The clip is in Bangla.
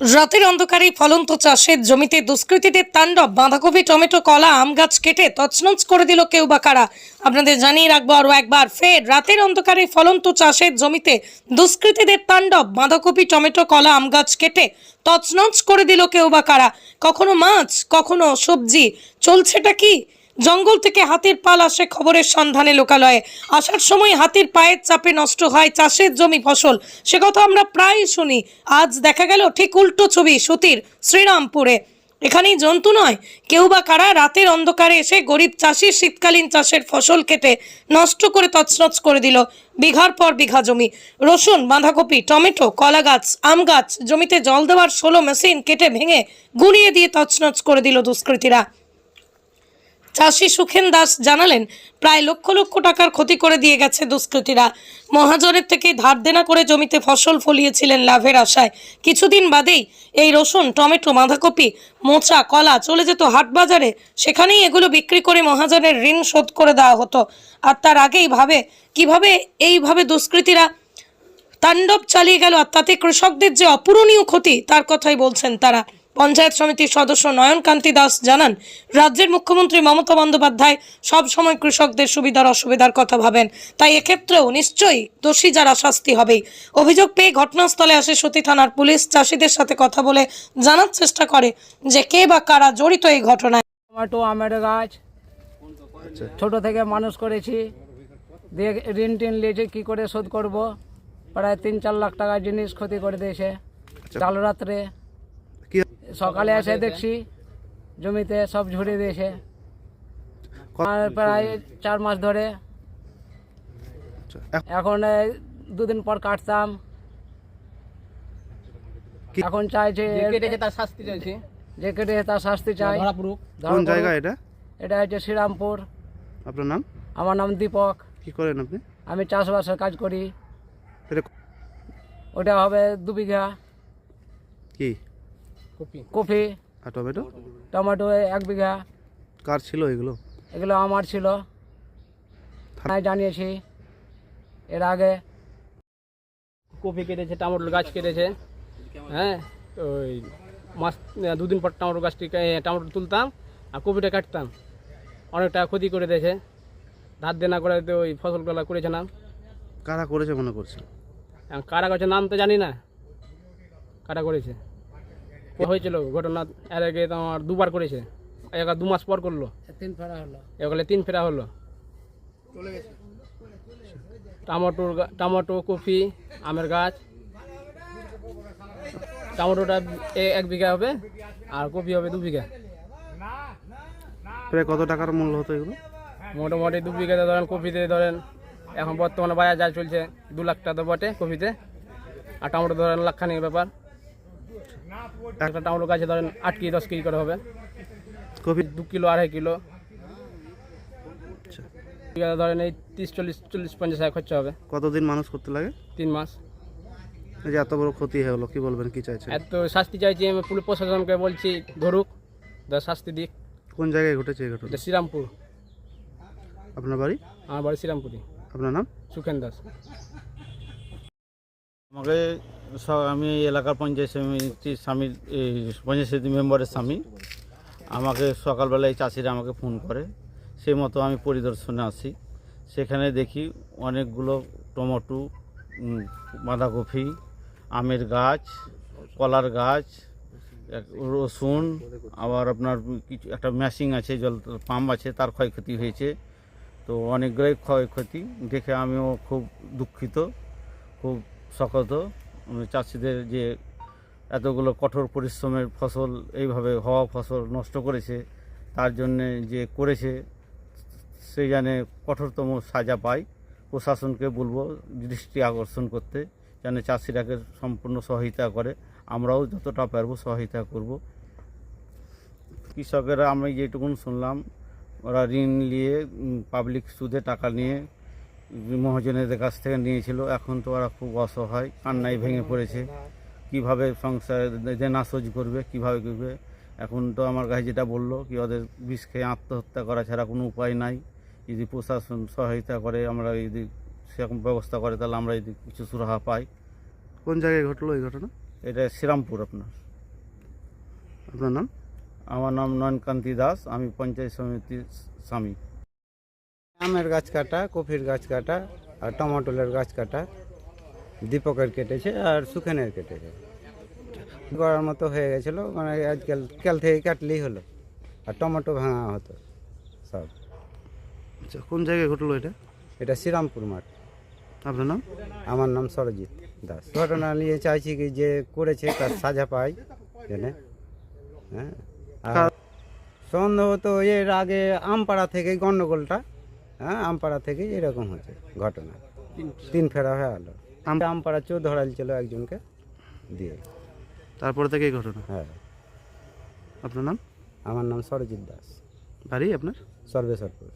রাতের অন্ধকারে ফলন্ত চাষের জমিতে দুষ্কৃতীদের তাণ্ডব, বাঁধাকপি, টমেটো, কলা, আম গাছ কেটে তছনছ করে দিল কেউ বা কারা? আপনাদের জানিয়ে রাখব আরও একবার, ফের রাতের অন্ধকারে ফলন্ত চাষের জমিতে দুষ্কৃতীদের তাণ্ডব, বাঁধাকপি, টমেটো, কলা, আম গাছ কেটে তছনছ করে দিল কেউ বা কারা? কখনো মাছ, কখনো সবজি, চলছেটা কি? জঙ্গল থেকে হাতির পাল আসে খবরের সন্ধানে লোকালয়ে। আসার সময় হাতির পায়ের চাপে নষ্ট হয় চাষের জমি ফসল। সে কথা আমরা প্রায় শুনি। আজ দেখা গেল ঠিক উল্টো ছবি, সুতির, শ্রীরামপুরে। এখানেই জন্তু নয়, কেউ বা কারা রাতের অন্ধকারে এসে গরিব চাষির শীতকালীন চাষের ফসল কেটে নষ্ট করে তছনছ করে দিল বিঘার পর বিঘা জমি। রসুন, বাঁধাকপি, টমেটো কলা গাছ আম গাছ জমিতে জল দেওয়ার ষোলো মেশিন কেটে ভেঙে গুঁড়িয়ে দিয়ে তছনছ করে দিল দুষ্কৃতীরা। চাষি সুখেন দাস জানালেন, প্রায় লক্ষ লক্ষ টাকার ক্ষতি করে দিয়ে গেছে দুষ্কৃতীরা। মহাজনের থেকে ধার দেনা করে জমিতে ফসল ফলিয়েছিলেন লাভের আশায়। কিছুদিন বাদেই এই রসুন, টমেটো, বাঁধাকপি, মোচা, কলা চলে যেত হাট বাজারে। সেখানেই এগুলো বিক্রি করে মহাজনের ঋণ শোধ করে দেওয়া হতো। আর তার আগেই ভাবে, কীভাবে এইভাবে দুষ্কৃতীরা তাণ্ডব চালিয়ে গেল আর তাতে কৃষকদের যে অপূরণীয় ক্ষতি, তার কথাই বলছেন তারা। পঞ্চায়েত সমিতির সদস্য নয়নকান্তি দাস জানান রাজ্যের মুখ্যমন্ত্রী মমতা বন্দ্যোপাধ্যায় সব সময় কৃষকদের সুবিধার অসুবিধার কথা ভাবেন। তাই এক্ষেত্রেও নিশ্চয়ই দোষী যারা শাস্তি হবেই। অভিযোগ পেয়ে ঘটনাস্থলে আসে সতী থানার পুলিশ। চাষিদের সাথে কথা বলে জানার চেষ্টা করে যে কে বা কারা জড়িত এই ঘটনায়। টমেটো আমের গাছ ছোট থেকে মানুষ করেছি। দিয়ে ঋণ টিন নিয়েছি কী করে শোধ করব? প্রায় তিন চার লাখ টাকা জিনিস ক্ষতি করে দিয়েছে। কাল রাত্রে কি সকালে এসে দেখছি জমিতে সব ঝুড়ে দিয়েছে। আর প্রায় চার মাস ধরে এখন দুদিন পর কাটতাম। কি- এখন চাইছে তার শাস্তি চাইছে। যে কেটে তার শাস্তি চাই। কোন জায়গা এটা? এটা হচ্ছে শ্রীরামপুর। আপনার নাম? আমার নাম দীপক। কি করেন আপনি? আমি চাষবাসের কাজ করি। ওটা হবে দু বিঘা। কি? কপি। কপি। আর টমেটো? টমেটো এক বিঘা। কার ছিল এগুলো? এগুলো আমার ছিল। থানায় জানিয়েছি। এর আগে কপি কেটেছে টমেটোর গাছ কেটেছে। হ্যাঁ ওই মাস দুদিন পর টমেটো গাছটি টমেটো তুলতাম আর কপিটা কাটতাম। অনেক টাকা ক্ষতি করে দিয়েছে। ধার দেনা করে তো ওই ফসলগুলো করেছিলাম কারা করেছে মনে করছে এখন কারা করেছে নাম তো জানি না। কারা করেছে? হয়েছিল ঘটনা এর আগে তো আমার দুবার করেছে। এবার দু মাস পর করল। তিন ফেরা হলো। এগুলো তিন ফেরা হলো। টমেটোর গা- টমেটো কপি আমের গাছ। টমেটোটা এ- এক বিঘা হবে আর কপি হবে দু বিঘা। প্রায় কত টাকার মূল্য হতো এগুলো? মোটামুটি দু বিঘাতে ধরেন কপিতে ধরেন এখন বর্তমানে বাজার যা চলছে দু লাখ টাকা তো বটে কপিতে। আর টমেটো ধরেন লাখখানির ব্যাপার। একটা টমেটো গাছে ধরেন আট কেজি দশ কেজি করে হবে। কপি দু কিলো আড়াই কিলো। আচ্ছা। বিঘাতে ধরেন এই তিরিশ চল্লিশ চল্লিশ পঞ্চাশ হাজার খরচা হবে। কতদিন মানুষ করতে লাগে? তিন মাস। এই যে এত বড় ক্ষতি হলো কি বলবেন কি চাইছেন? এত শাস্তি চাইছি আমি পুলিশ প্রশাসনকে বলছি ধরুক দা শাস্তি দিক। কোন জায়গায় ঘটেছে এই ঘটনা? এটা শ্রীরামপুর। আপনার বাড়ি? আমার বাড়ি শ্রীরামপুরই। আপনার নাম? সুখেন দাস। আমাকে আমি এলাকার পঞ্চায়েত সমিতির স্বামীর, এই পঞ্চায়েত সমিতি মেম্বারের স্বামী। আমাকে সকালবেলায় চাষিরা আমাকে ফোন করে। সেই মতো আমি পরিদর্শনে আসি সেখানে দেখি অনেকগুলো টমেটো বাঁধাকপি, আমের গাছ, কলার গাছ রসুন, আবার আপনার কিছু একটা ম্যাশিং আছে, জল পাম্প আছে, তার ক্ষয়ক্ষতি হয়েছে। তো অনেকগুলোই ক্ষয়ক্ষতি দেখে আমিও খুব দুঃখিত। খুব উম, চাষিদের যে এতগুলো কঠোর পরিশ্রমের ফসল এইভাবে হওয়া ফসল নষ্ট করেছে তার জন্যে যে করেছে সে জানে কঠোরতম সাজা পায়। প্রশাসনকে বলব দৃষ্টি আকর্ষণ করতে যেন চাষিরাকে সম্পূর্ণ সহায়তা করে। আমরাও যতটা পারব সহায়তা করব। কৃষকেরা আমি যেটুকুন শুনলাম ওরা ঋণ নিয়ে পাবলিক সুদে টাকা নিয়ে মহাজনেদের কাছ থেকে নিয়েছিল। এখন তো ওরা খুব অসহায় কান্নায় ভেঙে পড়েছে। কীভাবে সংসার দেনা শোধ করবে কীভাবে করবে? এখন তো আমার কাছে যেটা বলল কি ওদের বিষ খেয়ে আত্মহত্যা করা ছাড়া কোনো উপায় নাই। যদি প্রশাসন সহায়তা করে আমরা যদি সেরকম ব্যবস্থা করে তাহলে আমরা যদি কিছু সুরাহা পাই। কোন জায়গায় ঘটলো এই ঘটনা? এটা শ্রীরামপুর আপনার। আপনার নাম? আমার নাম নয়নকান্তি দাস আমি পঞ্চায়েত সমিতির স্বামী। আমের গাছ কাটা কফির গাছ কাটা আর টমাটোলের গাছ কাটা। দীপকের কেটেছে আর সুখেনের কেটেছে। করার মতো হয়ে গেছিল মানে আজকাল কাল থেকে কাটলেই হলো আর টমেটো ভাঙা হতো সব। আচ্ছা কোন জায়গায় ঘটলো এটা? এটা শ্রীরামপুর মাঠ। আপনার নাম? আমার নাম সরজিৎ দাস। ঘটনা নিয়ে চাইছি কি যে করেছে তার সাজা পাই জেনে? হ্যাঁ? সন্দেহ তো এর আগে আমপাড়া থেকে গন্ডগোলটা হ্যাঁ আমপাড়া থেকে এরকম হয়েছে ঘটনা। তিন ফেরা হয়ে আলো। আম- আমপাড়া চেয়েও ধরাল ছিল একজনকে দিয়ে। তারপর থেকে এই ঘটনা? হ্যাঁ। আপনার নাম? আমার নাম সরজিৎ দাস। বাড়ি আপনার? সর্বেশ্বরপুর।